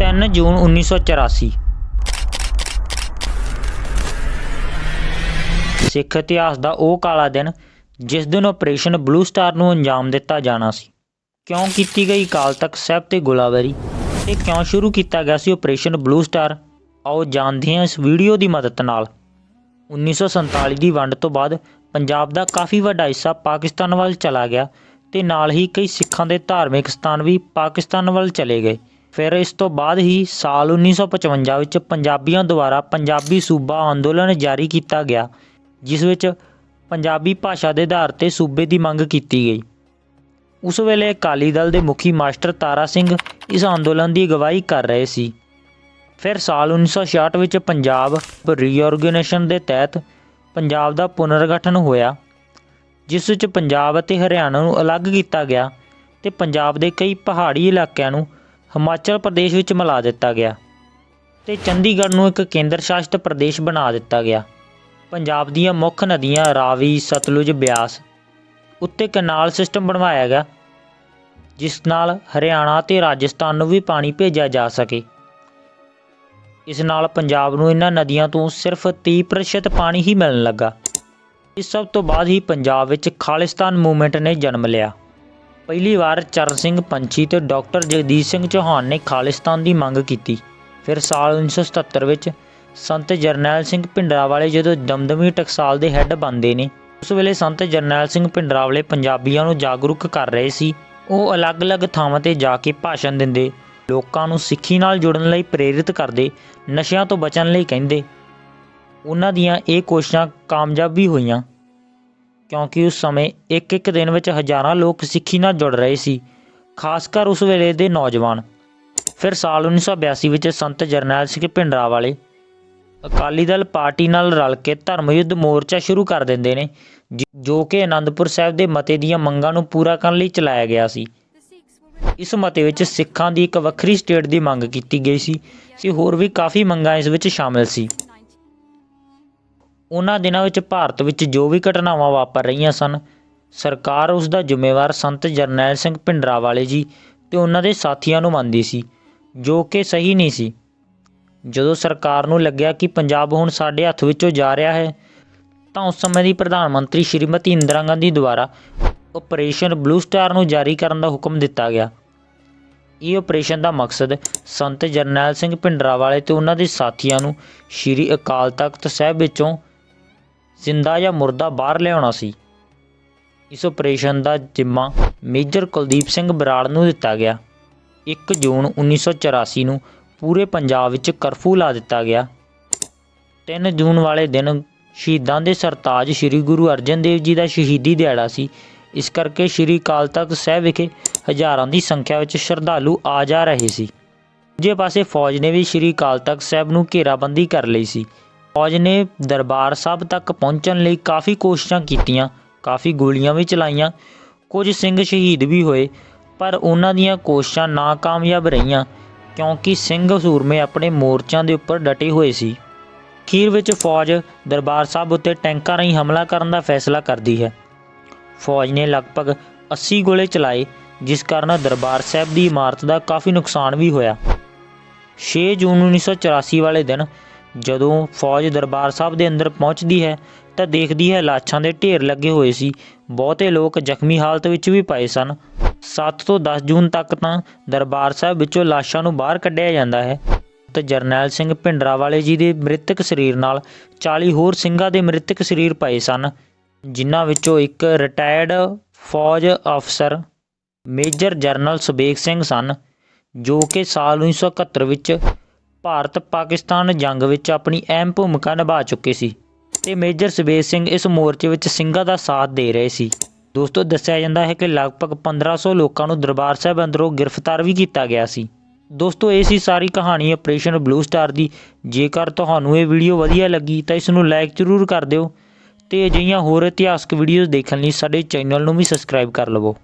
ਤਿੰਨ ਜੂਨ 1984 ਸਿੱਖ ਇਤਿਹਾਸ ਦਾ ਉਹ ਕਾਲਾ ਦਿਨ ਜਿਸ ਦਿਨ ਆਪਰੇਸ਼ਨ ਬਲੂ ਸਟਾਰ ਨੂੰ ਅੰਜਾਮ ਦਿੱਤਾ ਜਾਣਾ ਸੀ। ਕਿਉਂ ਕੀਤੀ ਗਈ ਕਾਲ ਤੱਕ ਸਾਹਿਬ ਤੇ ਗੋਲਾਬਾਰੀ? ਤੇ ਕਿਉਂ ਸ਼ੁਰੂ ਕੀਤਾ ਗਿਆ ਸੀ ਆਪਰੇਸ਼ਨ ਬਲੂ ਸਟਾਰ ਆਓ ਜਾਣਦੇ ਹਾਂ ਇਸ ਵੀਡੀਓ ਦੀ ਮਦਦ ਨਾਲ। 1947 ਦੀ ਵੰਡ ਤੋਂ ਬਾਅਦ ਪੰਜਾਬ ਦਾ ਕਾਫੀ ਵੱਡਾ ਹਿੱਸਾ ਪਾਕਿਸਤਾਨ ਵੱਲ ਚਲਾ ਗਿਆ ਤੇ ਨਾਲ ਹੀ ਕਈ ਸਿੱਖਾਂ ਦੇ ਧਾਰਮਿਕ ਸਥਾਨ ਵੀ ਪਾਕਿਸਤਾਨ ਵੱਲ ਚਲੇ ਗਏ। ਫਿਰ ਇਸ ਤੋਂ ਬਾਅਦ ਹੀ ਸਾਲ 1955 ਵਿੱਚ ਪੰਜਾਬੀਆਂ ਦੁਆਰਾ ਪੰਜਾਬੀ ਸੂਬਾ ਅੰਦੋਲਨ ਜਾਰੀ ਕੀਤਾ ਗਿਆ, ਜਿਸ ਵਿੱਚ ਪੰਜਾਬੀ ਭਾਸ਼ਾ ਦੇ ਆਧਾਰ ਤੇ ਸੂਬੇ ਦੀ ਮੰਗ ਕੀਤੀ ਗਈ। ਉਸ ਵੇਲੇ ਅਕਾਲੀ ਦਲ ਦੇ ਮੁਖੀ ਮਾਸਟਰ ਤਾਰਾ ਸਿੰਘ ਇਸ ਅੰਦੋਲਨ ਦੀ ਅਗਵਾਈ ਕਰ ਰਹੇ ਸੀ। ਫਿਰ ਸਾਲ 1966 ਵਿੱਚ ਪੰਜਾਬ ਰੀਆਰਗੇਨਾਈਜੇਸ਼ਨ ਦੇ ਤਹਿਤ ਪੰਜਾਬ ਦਾ ਪੁਨਰਗਠਨ ਹੋਇਆ, ਜਿਸ ਵਿੱਚ ਪੰਜਾਬ ਅਤੇ ਹਰਿਆਣਾ ਨੂੰ ਅਲੱਗ ਕੀਤਾ ਗਿਆ ਤੇ ਪੰਜਾਬ ਦੇ ਕਈ ਪਹਾੜੀ ਇਲਾਕਿਆਂ ਨੂੰ ਹਿਮਾਚਲ ਪ੍ਰਦੇਸ਼ ਵਿੱਚ ਮਿਲਾ ਦਿੱਤਾ ਗਿਆ ਤੇ ਚੰਡੀਗੜ੍ਹ ਨੂੰ ਇੱਕ ਕੇਂਦਰ ਸ਼ਾਸਿਤ ਪ੍ਰਦੇਸ਼ ਬਣਾ ਦਿੱਤਾ ਗਿਆ। ਪੰਜਾਬ ਦੀਆਂ ਮੁੱਖ ਨਦੀਆਂ ਰਾਵੀ, ਸਤਲੁਜ, ਬਿਆਸ ਉੱਤੇ ਕਨਾਲ ਸਿਸਟਮ ਬਣਵਾਇਆ ਗਿਆ, ਜਿਸ ਨਾਲ ਹਰਿਆਣਾ ਤੇ ਰਾਜਸਥਾਨ ਨੂੰ ਵੀ ਪਾਣੀ ਭੇਜਿਆ ਜਾ ਸਕੇ। ਇਸ ਨਾਲ ਪੰਜਾਬ ਨੂੰ ਇਹਨਾਂ ਨਦੀਆਂ ਤੋਂ ਸਿਰਫ 30% ਪਾਣੀ ਹੀ ਮਿਲਣ ਲੱਗਾ। ਇਸ ਸਭ ਤੋਂ ਬਾਅਦ ਹੀ ਪੰਜਾਬ ਵਿੱਚ ਖਾਲਿਸਤਾਨ ਮੂਵਮੈਂਟ ਨੇ ਜਨਮ ਲਿਆ। ਪਹਿਲੀ ਵਾਰ ਚਰਨ ਸਿੰਘ ਪੰਛੀ ਤੇ ਡਾਕਟਰ ਜਗਦੀਸ਼ ਸਿੰਘ ਚੌਹਾਨ ਨੇ ਖਾਲਿਸਤਾਨ ਦੀ ਮੰਗ ਕੀਤੀ। ਫਿਰ ਸਾਲ 1977 ਵਿੱਚ ਸੰਤ ਜਰਨੈਲ ਸਿੰਘ ਭਿੰਡਰਾਵਾਲੇ ਜਦੋਂ ਦਮਦਮੀ ਟਕਸਾਲ ਦੇ ਹੈੱਡ ਬਣਦੇ ਨੇ, ਉਸ ਵੇਲੇ ਸੰਤ ਜਰਨੈਲ ਸਿੰਘ ਭਿੰਡਰਾਵਾਲੇ ਪੰਜਾਬੀਆਂ ਨੂੰ ਜਾਗਰੂਕ ਕਰ ਰਹੇ ਸੀ। ਉਹ ਅਲੱਗ-ਅਲੱਗ ਥਾਵਾਂ ਤੇ ਜਾ ਕੇ ਭਾਸ਼ਣ ਦਿੰਦੇ, ਲੋਕਾਂ ਨੂੰ ਸਿੱਖੀ ਨਾਲ ਜੁੜਨ ਲਈ ਪ੍ਰੇਰਿਤ ਕਰਦੇ, ਨਸ਼ਿਆਂ ਤੋਂ ਬਚਣ ਲਈ ਕਹਿੰਦੇ। ਉਹਨਾਂ ਦੀਆਂ ਇਹ ਕੋਸ਼ਿਸ਼ਾਂ ਕਾਮਯਾਬ ਵੀ ਹੋਈਆਂ। ਕਿਉਂਕਿ ਉਸ ਸਮੇਂ ਇੱਕ ਇੱਕ ਦਿਨ ਵਿੱਚ ਹਜ਼ਾਰਾਂ ਲੋਕ ਸਿੱਖੀ ਨਾਲ ਜੁੜ ਰਹੇ ਸੀ, ਖਾਸ ਕਰ ਉਸ ਵੇਲੇ ਦੇ ਨੌਜਵਾਨ। ਫਿਰ ਸਾਲ 1982 ਵਿੱਚ ਸੰਤ ਜਰਨੈਲ ਸਿੰਘ ਭਿੰਡਰਾਵਾਲੇ ਅਕਾਲੀ ਦਲ ਪਾਰਟੀ ਨਾਲ ਰਲ ਕੇ ਧਰਮ ਯੁੱਧ ਮੋਰਚਾ ਸ਼ੁਰੂ ਕਰ ਦਿੰਦੇ ਨੇ, ਜਿ- ਜੋ ਕਿ ਆਨੰਦਪੁਰ ਸਾਹਿਬ ਦੇ ਮਤੇ ਦੀਆਂ ਮੰਗਾਂ ਨੂੰ ਪੂਰਾ ਕਰਨ ਲਈ ਚਲਾਇਆ ਗਿਆ ਸੀ। ਇਸ ਮਤੇ ਵਿੱਚ ਸਿੱਖਾਂ ਦੀ ਇੱਕ ਵੱਖਰੀ ਸਟੇਟ ਦੀ ਮੰਗ ਕੀਤੀ ਗਈ ਸੀ, ਤੇ ਹੋਰ ਵੀ ਕਾਫੀ ਮੰਗਾਂ ਇਸ ਵਿੱਚ ਸ਼ਾਮਿਲ ਸੀ। ਉਹਨਾਂ ਦਿਨਾਂ ਵਿੱਚ ਭਾਰਤ ਵਿੱਚ ਜੋ ਵੀ ਘਟਨਾਵਾਂ ਵਾਪਰ ਰਹੀਆਂ ਸਨ, ਸਰਕਾਰ ਉਸ ਦਾ ਜ਼ਿੰਮੇਵਾਰ ਸੰਤ ਜਰਨੈਲ ਸਿੰਘ ਭਿੰਡਰਾਂਵਾਲੇ ਜੀ ਤੇ ਉਹਨਾਂ ਦੇ ਸਾਥੀਆਂ ਨੂੰ ਮੰਨਦੀ ਸੀ, ਜੋ ਕਿ ਸਹੀ ਨਹੀਂ ਸੀ। ਜਦੋਂ ਸਰਕਾਰ ਨੂੰ ਲੱਗਿਆ ਕਿ ਪੰਜਾਬ ਹੁਣ ਸਾਡੇ ਹੱਥ ਵਿੱਚੋਂ ਜਾ ਰਿਹਾ ਹੈ, ਤਾਂ ਉਸ ਸਮੇਂ ਦੀ ਪ੍ਰਧਾਨ ਮੰਤਰੀ ਸ਼੍ਰੀਮਤੀ ਇੰਦਰਾ ਗਾਂਧੀ ਦੁਆਰਾ ਆਪਰੇਸ਼ਨ ਬਲੂ ਸਟਾਰ ਨੂੰ ਜਾਰੀ ਕਰਨ ਦਾ ਹੁਕਮ ਦਿੱਤਾ ਗਿਆ। ਇਹ ਆਪਰੇਸ਼ਨ ਦਾ ਮਕਸਦ ਸੰਤ ਜਰਨੈਲ ਸਿੰਘ ਭਿੰਡਰਾਵਾਲੇ ਤੇ ਉਹਨਾਂ ਦੇ ਸਾਥੀਆਂ ਨੂੰ ਸ਼੍ਰੀ ਅਕਾਲ ਤਖਤ ਸਾਹਿਬ ਵਿੱਚੋਂ ਜ਼ਿੰਦਾ ਜਾਂ ਮੁਰਦਾ ਬਾਹਰ ਲਿਆਉਣਾ ਸੀ। ਇਸ ਆਪਰੇਸ਼ਨ ਦਾ ਜ਼ਿੰਮਾ ਮੇਜਰ ਕੁਲਦੀਪ ਸਿੰਘ ਬਰਾੜ ਨੂੰ ਦਿੱਤਾ ਗਿਆ। 1 ਜੂਨ 1984 ਨੂੰ ਪੂਰੇ ਪੰਜਾਬ ਵਿੱਚ ਕਰਫਿਊ ਲਾ ਦਿੱਤਾ ਗਿਆ। 3 ਜੂਨ ਵਾਲੇ ਦਿਨ ਸ਼ਹੀਦਾਂ ਦੇ ਸਰਤਾਜ ਸ੍ਰੀ ਗੁਰੂ ਅਰਜਨ ਦੇਵ ਜੀ ਦਾ ਸ਼ਹੀਦੀ ਦਿਹਾੜਾ ਸੀ। ਇਸ ਕਰਕੇ ਸ੍ਰੀ ਅਕਾਲ ਤਖਤ ਸਾਹਿਬ ਵਿਖੇ ਹਜ਼ਾਰਾਂ ਦੀ ਸੰਖਿਆ ਵਿੱਚ ਸ਼ਰਧਾਲੂ ਆ ਜਾ ਰਹੇ ਸੀ। ਦੂਜੇ ਪਾਸੇ ਫੌਜ ਨੇ ਵੀ ਸ੍ਰੀ ਅਕਾਲ ਤਖਤ ਸਾਹਿਬ ਨੂੰ ਘੇਰਾਬੰਦੀ ਕਰ ਲਈ ਸੀ। ਫੌਜ ਨੇ ਦਰਬਾਰ ਸਾਹਿਬ ਤੱਕ ਪਹੁੰਚਣ ਲਈ ਕਾਫੀ ਕੋਸ਼ਿਸ਼ਾਂ ਕੀਤੀਆਂ, ਕਾਫੀ ਗੋਲੀਆਂ ਵੀ ਚਲਾਈਆਂ, ਕੁਝ ਸਿੰਘ ਸ਼ਹੀਦ ਵੀ ਹੋਏ, ਪਰ ਉਹਨਾਂ ਦੀਆਂ ਕੋਸ਼ਿਸ਼ਾਂ ਨਾਕਾਮਯਾਬ ਰਹੀਆਂ ਕਿਉਂਕਿ ਸਿੰਘ ਸੂਰਮੇ ਆਪਣੇ ਮੋਰਚਿਆਂ ਦੇ ਉੱਪਰ ਡਟੇ ਹੋਏ ਸੀ। ਖੀਰ ਵਿੱਚ ਫੌਜ ਦਰਬਾਰ ਸਾਹਿਬ ਉੱਤੇ ਟੈਂਕਾਂ ਰਾਹੀਂ ਹਮਲਾ ਕਰਨ ਦਾ ਫੈਸਲਾ ਕਰਦੀ ਹੈ। ਫੌਜ ਨੇ ਲਗਭਗ 80 ਗੋਲੇ ਚਲਾਏ, ਜਿਸ ਕਾਰਨ ਦਰਬਾਰ ਸਾਹਿਬ ਦੀ ਇਮਾਰਤ ਦਾ ਕਾਫੀ ਨੁਕਸਾਨ ਵੀ ਹੋਇਆ। 6 ਜੂਨ 1984 ਵਾਲੇ ਦਿਨ ਜਦੋਂ ਫੌਜ ਦਰਬਾਰ ਸਾਹਿਬ ਦੇ ਅੰਦਰ ਪਹੁੰਚਦੀ ਹੈ ਤਾਂ ਦੇਖਦੀ ਹੈ ਲਾਸ਼ਾਂ ਦੇ ਢੇਰ ਲੱਗੇ ਹੋਏ ਸੀ। ਬਹੁਤੇ ਲੋਕ ਜ਼ਖਮੀ ਹਾਲਤ ਵਿੱਚ ਵੀ ਪਏ ਸਨ। 7 ਤੋਂ 10 ਜੂਨ ਤੱਕ ਤਾਂ ਦਰਬਾਰ ਸਾਹਿਬ ਵਿੱਚੋਂ ਲਾਸ਼ਾਂ ਨੂੰ ਬਾਹਰ ਕੱਢਿਆ ਜਾਂਦਾ ਹੈ। ਤੇ ਜਰਨੈਲ ਸਿੰਘ ਭਿੰਡਰਾਵਾਲੇ ਜੀ ਦੇ ਮ੍ਰਿਤਕ ਸਰੀਰ ਨਾਲ 40 ਹੋਰ ਸਿੰਘਾਂ ਦੇ ਮ੍ਰਿਤਕ ਸਰੀਰ ਪਏ ਸਨ, ਜਿਨ੍ਹਾਂ ਵਿੱਚੋਂ ਇੱਕ ਰਿਟਾਇਰਡ ਫੌਜ ਅਫਸਰ, ਮੇਜਰ ਜਰਨਲ ਸੁਬੇਗ ਸਿੰਘ ਸਨ, ਜੋ ਕਿ ਸਾਲ 1971 ਵਿੱਚ ਭਾਰਤ ਪਾਕਿਸਤਾਨ ਜੰਗ ਵਿੱਚ ਆਪਣੀ ਅਹਿਮ ਭੂਮਿਕਾ ਨਿਭਾ ਚੁੱਕੇ ਸੀ ਤੇ ਮੇਜਰ ਸੁਬੇਗ ਸਿੰਘ ਇਸ ਮੋਰਚੇ ਵਿੱਚ ਸਿੰਘਾਂ ਦਾ ਸਾਥ ਦੇ ਰਹੇ ਸੀ। ਦੋਸਤੋ, ਦੱਸਿਆ ਜਾਂਦਾ ਹੈ ਕਿ ਲਗਭਗ 1500 ਲੋਕਾਂ ਨੂੰ ਦਰਬਾਰ ਸਾਹਿਬ ਅੰਦਰੋਂ ਗ੍ਰਿਫਤਾਰ ਵੀ ਕੀਤਾ ਗਿਆ ਸੀ। ਦੋਸਤੋ, ਇਹ ਸੀ ਸਾਰੀ ਕਹਾਣੀ ਆਪਰੇਸ਼ਨ ਬਲੂ ਸਟਾਰ ਦੀ। ਜੇਕਰ ਤੁਹਾਨੂੰ ਇਹ ਵੀਡੀਓ ਵਧੀਆ ਲੱਗੀ ਤਾਂ ਇਸ ਨੂੰ ਲਾਈਕ ਜ਼ਰੂਰ ਕਰ ਦਿਓ ਤੇ ਅਜਿਹੀਆਂ ਹੋਰ ਇਤਿਹਾਸਕ ਵੀਡੀਓਜ਼ ਦੇਖਣ ਲਈ ਸਾਡੇ ਚੈਨਲ ਨੂੰ ਵੀ ਸਬਸਕ੍ਰਾਈਬ ਕਰ ਲਵੋ।